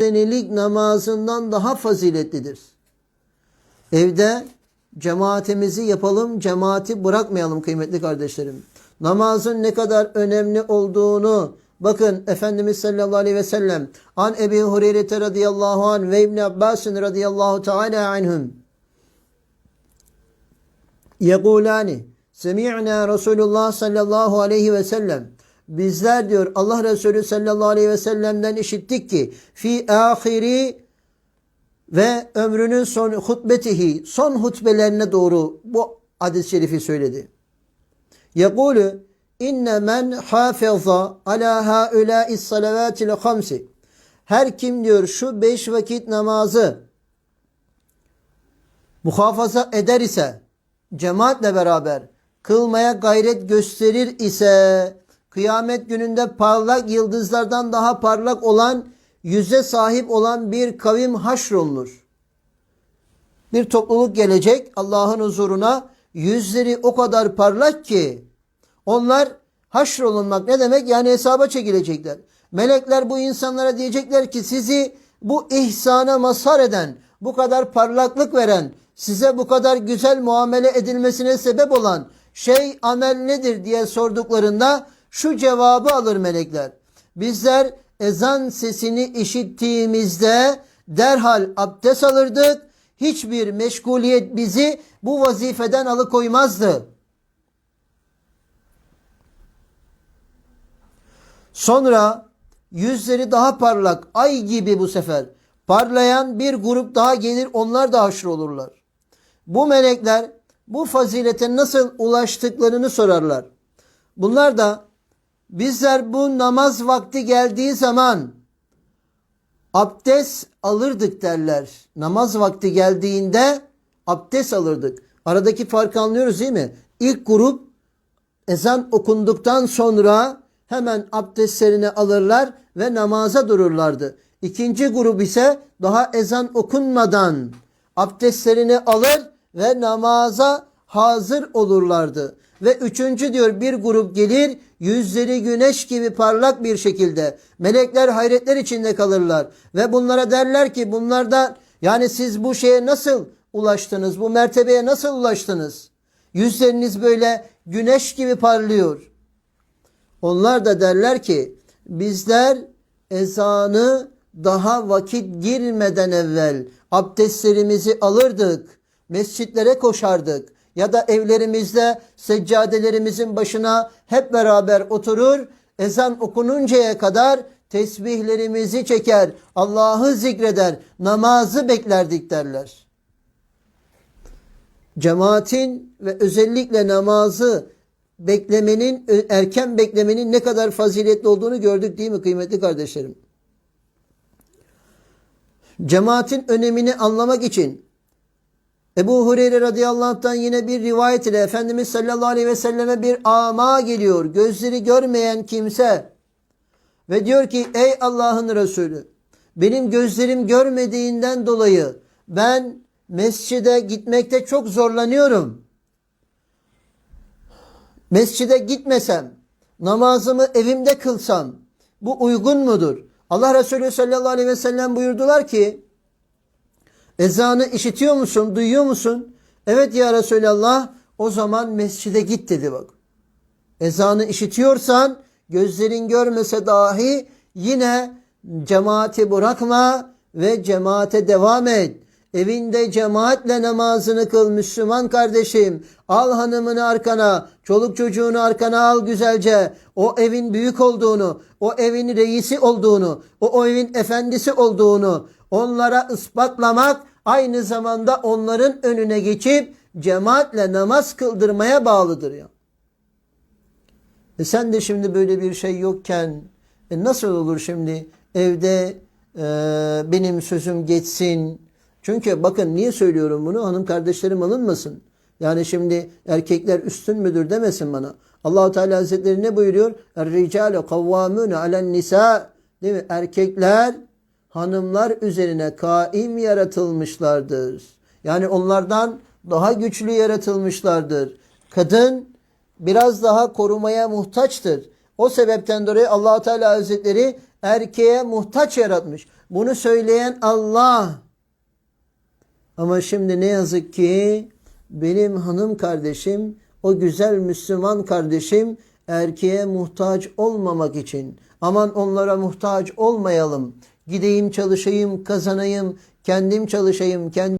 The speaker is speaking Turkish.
senelik namazından daha faziletlidir. Evde cemaatimizi yapalım, cemaati bırakmayalım kıymetli kardeşlerim. Namazın ne kadar önemli olduğunu bakın Efendimiz sallallahu aleyhi ve sellem an Ebi Hureyre radıyallahu anh ve İbni Abbas radıyallahu teala anhum yekulani semi'na Resulullah sallallahu aleyhi ve sellem bizler diyor Allah Resulü sallallahu aleyhi ve sellem'den işittik ki fi ahiri ve ömrünün son hutbetihi son hutbelerine doğru bu hadis-i şerifi söyledi. Yekulu inne men hafiza ala haulâ'is salavatil hamsi her kim diyor şu beş vakit namazı muhafaza eder ise cemaatle beraber kılmaya gayret gösterir ise kıyamet gününde parlak yıldızlardan daha parlak olan yüze sahip olan bir kavim haşrolunur. Bir topluluk gelecek Allah'ın huzuruna yüzleri o kadar parlak ki onlar haşrolunmak ne demek? Yani hesaba çekilecekler. Melekler bu insanlara diyecekler ki sizi bu ihsana mazhar eden, bu kadar parlaklık veren, size bu kadar güzel muamele edilmesine sebep olan şey amel nedir diye sorduklarında şu cevabı alır melekler. Bizler ezan sesini işittiğimizde derhal abdest alırdık. Hiçbir meşguliyet bizi bu vazifeden alıkoymazdı. Sonra yüzleri daha parlak, ay gibi bu sefer parlayan bir grup daha gelir, onlar da haşr olurlar. Bu melekler bu fazilete nasıl ulaştıklarını sorarlar. Bunlar da bizler bu namaz vakti geldiği zaman abdest alırdık derler. Namaz vakti geldiğinde abdest alırdık. Aradaki farkı anlıyoruz değil mi? İlk grup ezan okunduktan sonra hemen abdestlerini alırlar ve namaza dururlardı. İkinci grup ise daha ezan okunmadan abdestlerini alır ve namaza hazır olurlardı. Ve üçüncü diyor bir grup gelir yüzleri güneş gibi parlak bir şekilde. Melekler hayretler içinde kalırlar. Ve bunlara derler ki bunlarda yani siz bu şeye nasıl ulaştınız? Bu mertebeye nasıl ulaştınız? Yüzleriniz böyle güneş gibi parlıyor. Onlar da derler ki bizler ezanı daha vakit girmeden evvel abdestlerimizi alırdık. Mescitlere koşardık ya da evlerimizde seccadelerimizin başına hep beraber oturur, ezan okununcaya kadar tesbihlerimizi çeker, Allah'ı zikreder, namazı beklerdik derler. Cemaatin ve özellikle namazı beklemenin, erken beklemenin ne kadar faziletli olduğunu gördük değil mi kıymetli kardeşlerim? Cemaatin önemini anlamak için Ebu Hureyre radıyallahu anh'tan yine bir rivayet ile Efendimiz sallallahu aleyhi ve selleme bir ama geliyor. Gözleri görmeyen kimse. Ve diyor ki ey Allah'ın Resulü benim gözlerim görmediğinden dolayı ben mescide gitmekte çok zorlanıyorum. Mescide gitmesem, namazımı evimde kılsam bu uygun mudur? Allah Resulü sallallahu aleyhi ve sellem buyurdular ki Ezanı işitiyor musun? Duyuyor musun? Evet ya Resulallah o zaman mescide git dedi bak. Ezanı işitiyorsan gözlerin görmese dahi yine cemaati bırakma ve cemaate devam et. Evinde cemaatle namazını kıl Müslüman kardeşim. Al hanımını arkana, çoluk çocuğunu arkana al güzelce. O evin büyük olduğunu, o evin reisi olduğunu, o, o evin efendisi olduğunu onlara ispatlamak aynı zamanda onların önüne geçip cemaatle namaz kıldırmaya bağlıdır ya. E sen de şimdi böyle bir şey yokken e nasıl olur şimdi evde e, benim sözüm geçsin. Çünkü bakın niye söylüyorum bunu hanım kardeşlerim alınmasın. Yani şimdi erkekler üstün müdür demesin bana. Allahu Teala Hazretleri ne buyuruyor? Er-ricalu kavvamun alen nisa. Değil mi? Erkekler hanımlar üzerine kaim yaratılmışlardır. Yani onlardan daha güçlü yaratılmışlardır. Kadın biraz daha korumaya muhtaçtır. O sebepten dolayı allah Teala Hazretleri erkeğe muhtaç yaratmış. Bunu söyleyen Allah. Ama şimdi ne yazık ki benim hanım kardeşim, o güzel Müslüman kardeşim erkeğe muhtaç olmamak için aman onlara muhtaç olmayalım. Gideyim çalışayım, kazanayım, kendim çalışayım, kendim